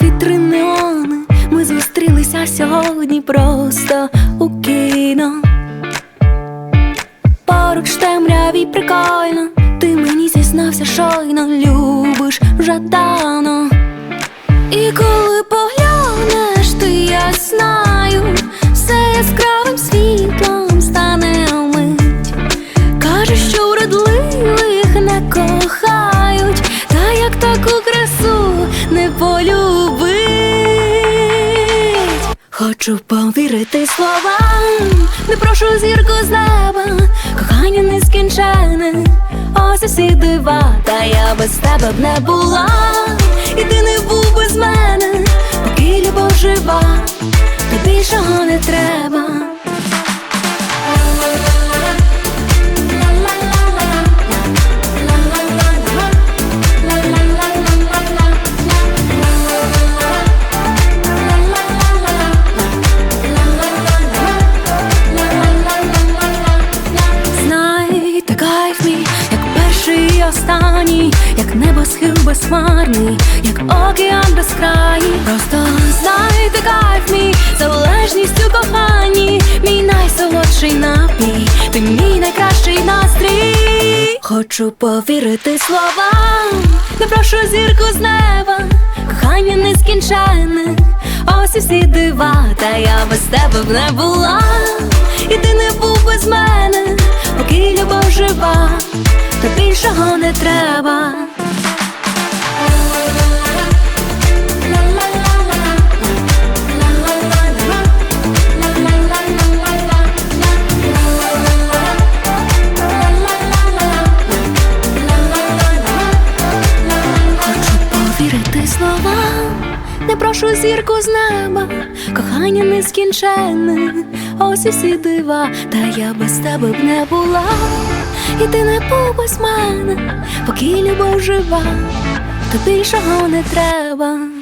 Горять вітри ми зустрілися сьогодні просто у кіно. Поруч темряві прикольно, ти мені зізнався, щойно любиш жадано. І коли Хочу повірити словам, не прошу зірку з неба, кохання нескінчене, ось і всі дива, та я без тебе б не була, і ти не був без мене, поки любов жива, то більшого не треба. Перший і останній, як небосхил безхмарний, як океан безкраї. Просто знай, та кайф мій, залежність у коханні, мій найсолодший напій, ти мій найкращий настрій. Хочу повірити словам, не прошу зірку з неба, кохання нескінченне, ось і всі дива, та я без тебе б не була, і ти не був без мене, поки любов жива, більшого не треба. Словам, не прошу зірку з неба, кохання нескінченне, ось і всі дива, та я без тебе б не була, і ти не побось мене, поки любов жива, то більшого не треба.